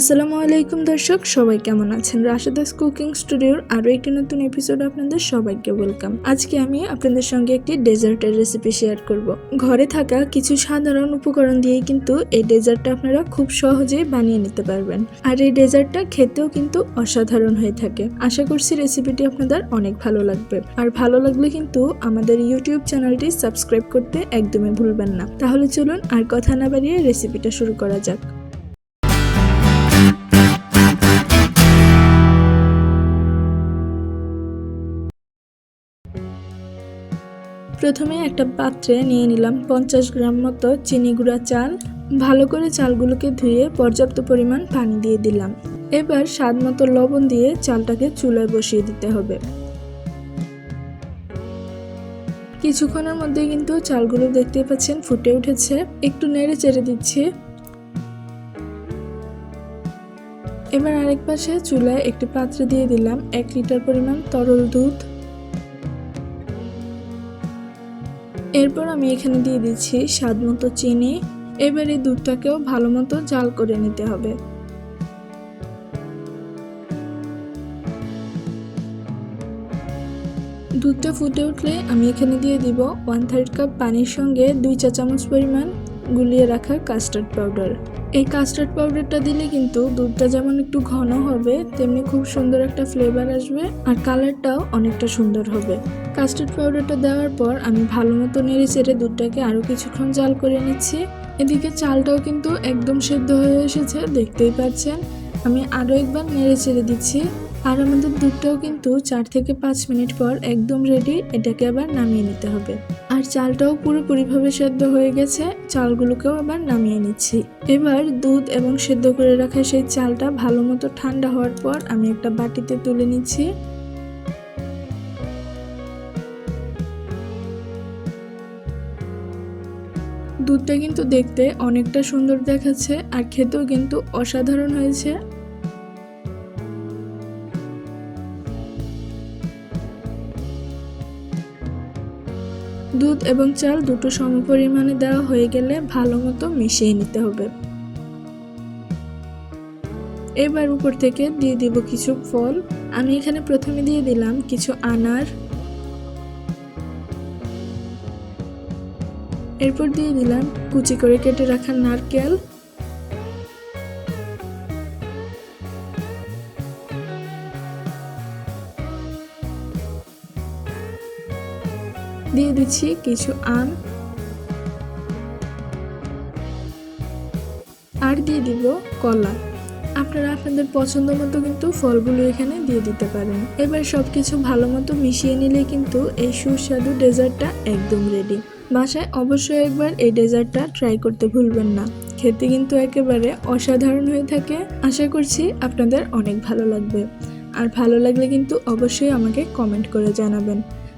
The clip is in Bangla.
আসসালামু আলাইকুম দর্শক, সবাই কেমন আছেন? রাশেদাস কুকিং স্টুডিওর আরও একটি নতুন এপিসোড আপনাদের সবাইকে ওয়েলকাম আজকে আমি আপনাদের সঙ্গে একটি ডেজার্টের রেসিপি শেয়ার করব। ঘরে থাকা কিছু সাধারণ উপকরণ দিয়েই কিন্তু এই ডেজার্টটা আপনারা খুব সহজেই বানিয়ে নিতে পারবেন। আর এই ডেজার্টটা খেতেও কিন্তু অসাধারণ হয়ে থাকে। আশা করছি রেসিপিটি আপনাদের অনেক ভালো লাগবে। আর ভালো লাগলে কিন্তু আমাদের ইউটিউব চ্যানেলটি সাবস্ক্রাইব করতে একদমই ভুলবেন না। তাহলে চলুন আর কথা না বাড়িয়ে রেসিপিটা শুরু করা যাক। প্রথমে একটা পাত্রে নিয়ে নিলাম পঞ্চাশ গ্রাম মতো চিনি গুঁড়া চাল। ভালো করে চালগুলোকে ধুয়ে পর্যাপ্ত পরিমাণ পানি দিয়ে দিলাম। এবার স্বাদ মতো লবণ দিয়ে চালটাকে চুলায় বসিয়ে দিতে হবে। কিছুক্ষণের মধ্যে কিন্তু চালগুলো দেখতে পাচ্ছেন ফুটে উঠেছে। একটু নেড়ে চেড়ে দিচ্ছি। এবার আরেক পাশে চুলায় একটি পাত্রে দিয়ে দিলাম এক লিটার পরিমাণ তরল দুধ। এরপর আমি এখানে দিয়ে দিচ্ছি স্বাদ মতো চিনি। এবার এই দুধটাকেও ভালো মতো জাল করে নিতে হবে। দুধটা ফুটে উঠলে আমি এখানে দিয়ে দিব ওয়ান থার্ড কাপ পানির সঙ্গে দুই চা চামচ পরিমাণ গুলিয়ে রাখা কাস্টার্ড পাউডার এই কাস্টার্ড পাউডারটা দিলে কিন্তু দুধটা যেমন একটু ঘন হবে, তেমনি খুব সুন্দর একটা ফ্লেভার আসবে আর কালারটাও অনেকটা সুন্দর হবে। কাস্টার্ড পাউডারটা দেওয়ার পর আমি ভালো মতো নেড়ে চেড়ে দুধটাকে আরও কিছুক্ষণ জাল করে নিচ্ছি। এদিকে চালটাও কিন্তু একদম সেদ্ধ হয়ে এসেছে, দেখতেই পাচ্ছেন। আমি আরও একবার নেড়ে চেড়ে দিচ্ছি। আর আমাদের দুধটাও কিন্তু চার থেকে পাঁচ মিনিট পর একদম রেডি এটাকে আবার নামিয়ে নিতে হবে। আর চালটাও পুরোপুরিভাবে সেদ্ধ হয়ে গেছে, চালগুলোকেও আবার নামিয়ে নিচ্ছি। এবার দুধ এবং সেদ্ধ করে রাখা সেই চালটা ভালো মতো ঠান্ডা হওয়ার পর আমি একটা বাটিতে তুলে নিচ্ছি। দুধটা কিন্তু দেখতে অনেকটা সুন্দর দেখাচ্ছে আর খেতেও কিন্তু অসাধারণ হয়েছে। দুধ এবং চাল দুটো সমপরিমাণে দেওয়া হয়ে গেলে ভালো মতো মিশিয়ে নিতে হবে। এবার উপর থেকে দিয়ে দিব কিছু ফল। আমি এখানে প্রথমে দিয়ে দিলাম কিছু আনার। এরপর দিয়ে দিলাম কুচি করে কেটে রাখা নারকেল। দিয়ে দিচ্ছি কিছু আম। আর দিয়ে দিব কলা। আপনারা আপনাদের পছন্দ মতো কিন্তু ফলগুলো এখানে দিয়ে দিতে পারেন। এবার সব কিছু ভালো মতো মিশিয়ে নিলে কিন্তু এই সুস্বাদু ডেজার্টটা একদম রেডি বাসায় অবশ্যই একবার এই ডেজার্টটা ট্রাই করতে ভুলবেন না। খেতে কিন্তু একেবারে অসাধারণ হয়ে থাকে। আশা করছি আপনাদের অনেক ভালো লাগবে। আর ভালো লাগলে কিন্তু অবশ্যই আমাকে কমেন্ট করে জানাবেন।